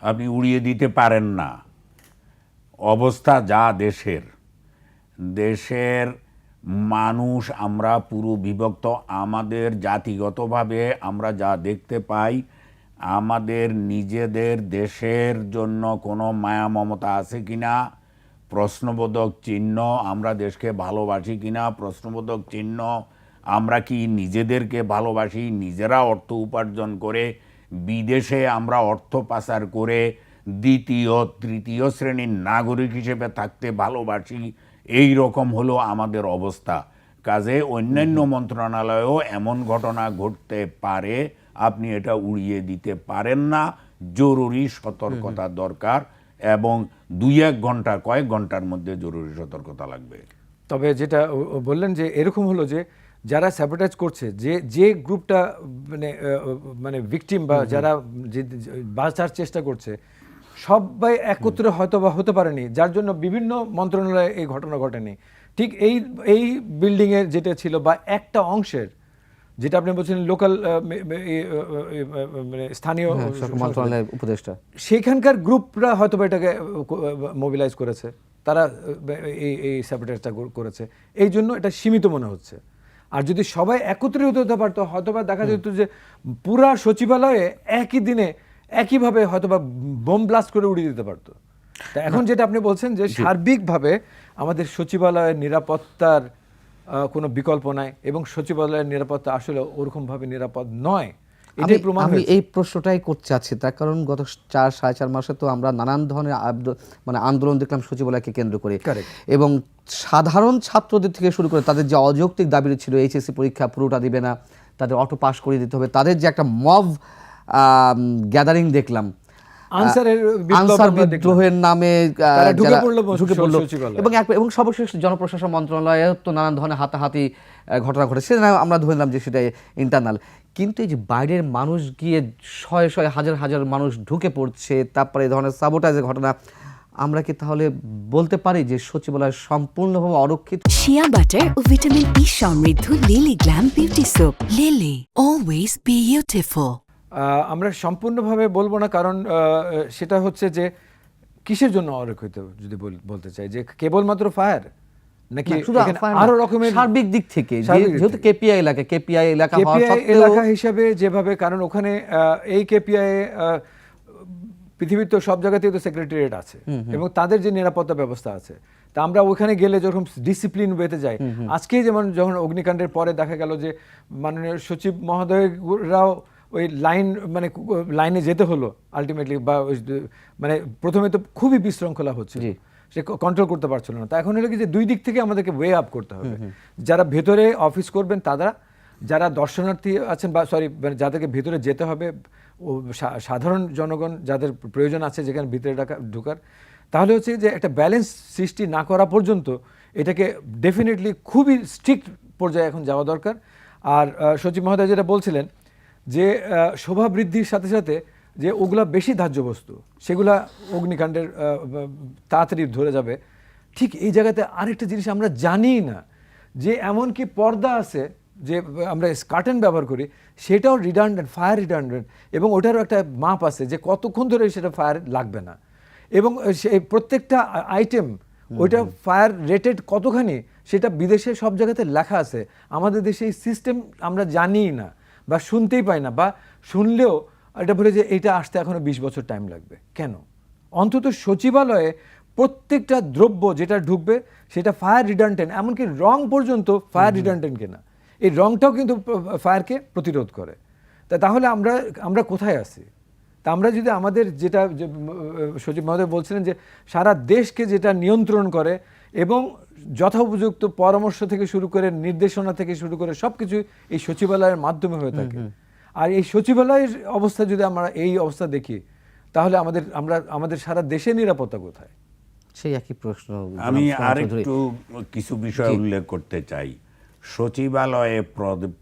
আপনি উড়িয়ে দিতে পারেন না। অবস্থা যা দেশের। দেশের মানুষ, আমরা পুরো বিভক্ত। আমাদের জাতিগতভাবে আমরা যা দেখতে পাই, আমাদের নিজেদের দেশের জন্য কোনো মায়া মমতা আছে কি না প্রশ্নবোধক চিহ্ন আমরা দেশকে ভালোবাসি কিনা? প্রশ্নবোধক চিহ্ন আমরা কি নিজেদেরকে ভালোবাসি? নিজেরা অর্থ উপার্জন করে বিদেশে আমরা অর্থ পাচার করে দ্বিতীয় তৃতীয় শ্রেণির নাগরিক হিসেবে থাকতে ভালোবাসি এই রকম হলো আমাদের অবস্থা। কাজে অন্যান্য মন্ত্রণালয়েও এমন ঘটনা ঘটতে পারে আপনি এটা উড়িয়ে দিতে পারেন না। জরুরি সতর্কতা দরকার এবং দুই এক ঘণ্টা কয়েক ঘণ্টার মধ্যে জরুরি সতর্কতা লাগবে। তবে যেটা বললেন যে এরকম হলো যে যারা স্যাবোটাইজ করছে যে যে গ্রুপটা মানে মানে ভিকটিম বা যারা বাঁচার চেষ্টা করছে সবাই একত্রে হয়তো বা হতে পারেনি যার জন্য বিভিন্ন মন্ত্রণালয়ে এই ঘটনা ঘটেনি। ঠিক এই এই বিল্ডিংয়ের যেটা ছিল বা একটা অংশের যেটা আপনি বলছেন লোকাল মানে স্থানীয় হ্যাঁ, মন্ত্রণালয়ের উপদেষ্টা। সেখানকার গ্রুপরা হয়তো বা এটাকে মোবিলাইজ করেছে। তারা এই এই স্যাবোটাইজটা করেছে। এই জন্য এটা সীমিত মনে হচ্ছে। আর যদি সবাই একত্রিত হতে পারতো হয়তোবা দেখা যেত যে পুরা সচিবালয়ে একই দিনে একইভাবে হয়তোবা বোম ব্লাস্ট করে উড়িয়ে দিতে পারতো। তা এখন যেটা আপনি বলছেন যে সার্বিকভাবে আমাদের সচিবালয়ের নিরাপত্তার কোনো বিকল্প নাই এবং সচিবালয়ের নিরাপত্তা আসলে ওরকমভাবে নিরাপদ নয়। এটাই প্রমাণ আমি এই প্রশ্নটাই করতে চাচ্ছি তার কারণ গত চার সাড়ে চার মাসে তো আমরা নানান ধরনের মানে আন্দোলন দেখলাম সচিবালয়কে কেন্দ্র করে। এবং সাধারণ ছাত্রদের থেকে শুরু করে তাদের যে অযৌক্তিক দাবি ছিল এইচএসসি পরীক্ষা পুরোটা দিবে না তাদের অটো পাস করিয়ে দিতে হবে তাদের যে একটা মব গ্যাদারিং দেখলাম। আনসার। বিদ্রোহের নামে ঢুকে পড়ল। এবং এবং সর্বশেষ জনপ্রশাসন মন্ত্রণালয়ে তো নানান ধরনের হাতাহাতি ঘটনা ঘটে সেটা না আমরা ধরলাম যে সেটা ইন্টারনাল কিন্তু এই যে বাইরের মানুষ গিয়ে শয়ে শয়ে হাজার হাজার মানুষ ঢুকে পড়ছে তারপরে এই ধরনের সাবোটাইজের ঘটনা আমরা কি তাহলে বলতে পারি যে সচিবালয় সম্পূর্ণভাবে অরক্ষিত? শিয়া বাটার ও ভিটামিন ই সমৃদ্ধ Lily Glam Beauty soap Lily always beautiful আমরা সম্পূর্ণভাবে বলব না কারণ আহ, সেটা হচ্ছে যে কিসের জন্য অরক্ষিত যদি বল- বলতে চাই? যে কেবলমাত্র ফায়ার নাকি আরও রকমের সার্বিক দিক থেকে যেহেতু। কেপিআই এলাকা কেপিআই এলাকা কেপিআই এলাকা হিসাবে যেভাবে কারণ ওখানে এই কেপিআই পৃথিবীর তো সব জায়গাতেই তো সেক্রেটারিয়েট আছে এবং তাদের যে নিরাপত্তা ব্যবস্থা আছে তা আমরা ওখানে গেলে যখন ডিসিপ্লিন বেতে যাই আজকে যেমন যখন অগ্নিকাণ্ডের পরে দেখা গেল যে মাননীয় সচিব মহোদয়রাও ওই লাইন মানে লাইনে যেতে হলো আলটিমেটলি বা মানে প্রথমে তো খুবই বিশৃঙ্খলা হচ্ছে। সে কন্ট্রোল করতে পারছিল না। তা এখন হলো কি যে দুই দিক থেকে আমাদেরকে ওয়ে আপ করতে হবে। যারা ভেতরে অফিস করবেন তারা যারা দর্শনার্থী আছেন বা সরি মানে যাদেরকে ভেতরে যেতে হবে ও সাধারণ জনগণ যাদের প্রয়োজন আছে যেখানে ভিতরে ঢাকা- ঢোকার তাহলে হচ্ছে যে একটা ব্যালেন্স সৃষ্টি না করা পর্যন্ত এটাকে ডেফিনেটলি খুবই স্ট্রিক্ট পর্যায়ে এখন যাওয়া দরকার। আর সচিব মহোদয় যেটা বলছিলেন যে শোভা বৃদ্ধির সাথে সাথে যে ওগুলা বেশি ধার্য বস্তু সেগুলা অগ্নিকাণ্ডের তাড়াতাড়ি ধরে যাবে। ঠিক এই জায়গাতে আরেকটা জিনিস আমরা জানি না যে এমনকি পর্দা আছে যে আমরা কার্টেন ব্যবহার করি সেটাও রিডান্ডেন্ট ফায়ার রিডান্ডেন্ট এবং ওটারও একটা মাপ আছে যে কতক্ষণ ধরে সেটা ফায়ার লাগবে না। এবং সেই প্রত্যেকটা আইটেম ওইটা ফায়ার রেটেড কতখানি সেটা বিদেশে সব জায়গাতে লেখা আছে। আমাদের দেশে এই সিস্টেম আমরা জানি না বা শুনতেই পাই না বা শুনলেও এটা বলে যে এটা আসতে এখনও বিশ বছর টাইম লাগবে। কেন? অন্তত সচিবালয়ে প্রত্যেকটা দ্রব্য যেটা ঢুকবে সেটা ফায়ার রিডান্টেন্ট এমনকি রং পর্যন্ত ফায়ার রিডান্টেন্ট কিনা। এই রংটাও কিন্তু ফায়ারকে প্রতিরোধ করে। তা তাহলে আমরা আমরা কোথায় আছি? তা আমরা যদি আমাদের যেটা সচিব মহোদয় বলছিলেন যে সারা দেশকে যেটা নিয়ন্ত্রণ করে এবং যথোপযুক্ত পরামর্শ থেকে শুরু করে নির্দেশনা থেকে শুরু করে সব কিছু এই সচিবালয়ের মাধ্যমে হয়ে থাকে। আর এই সচিবালয়ের অবস্থা যদি আমরা এই অবস্থা দেখি তাহলে আমাদের আমরা আমাদের সারা দেশের নিরাপত্তা কোথায়? সেই একই প্রশ্ন আমি চৌধুরী। আরেকটু কিছু বিষয় উল্লেখ করতে চাই। সচিবালয়ে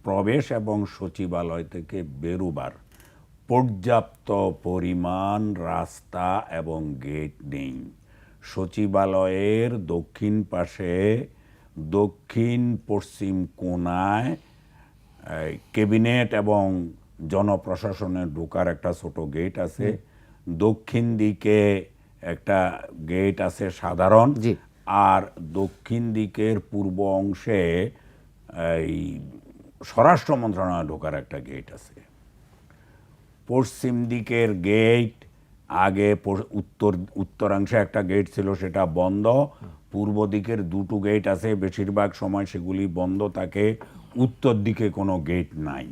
প্রবেশ এবং সচিবালয় থেকে বেরোবার পর্যাপ্ত পরিমাণ রাস্তা এবং গেট নেই। সচিবালয়ের দক্ষিণ পাশে দক্ষিণ পশ্চিম কোণায় এই, ক্যাবিনেট এবং জনপ্রশাসনের ঢোকার একটা ছোট গেট আছে। দক্ষিণ দিকে একটা গেট আছে সাধারণ। আর দক্ষিণ দিকের পূর্ব অংশে এই স্বরাষ্ট্র মন্ত্রণালয় ঢোকার একটা গেট আছে। পশ্চিম দিকের গেট আগে উত্তর উত্তরাংশে একটা গেট ছিল সেটা বন্ধ। পূর্ব দিকের দুটো গেট আছে বেশিরভাগ সময় সেগুলি বন্ধ থাকে। উত্তর দিকে কোনো গেট নাই।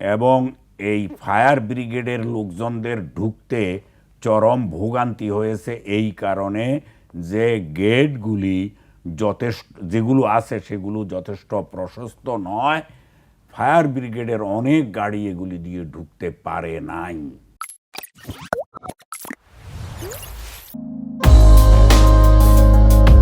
এবং এই ফায়ার ব্রিগেডের লোকজনদের ঢুকতে চরম ভোগান্তি হয়েছে এই কারণে যে গেটগুলি যথেষ্ট যেগুলো আছে সেগুলো যথেষ্ট প্রশস্ত নয় ফায়ার ব্রিগেডের অনেক গাড়ি এগুলি দিয়ে ঢুকতে পারে নাই।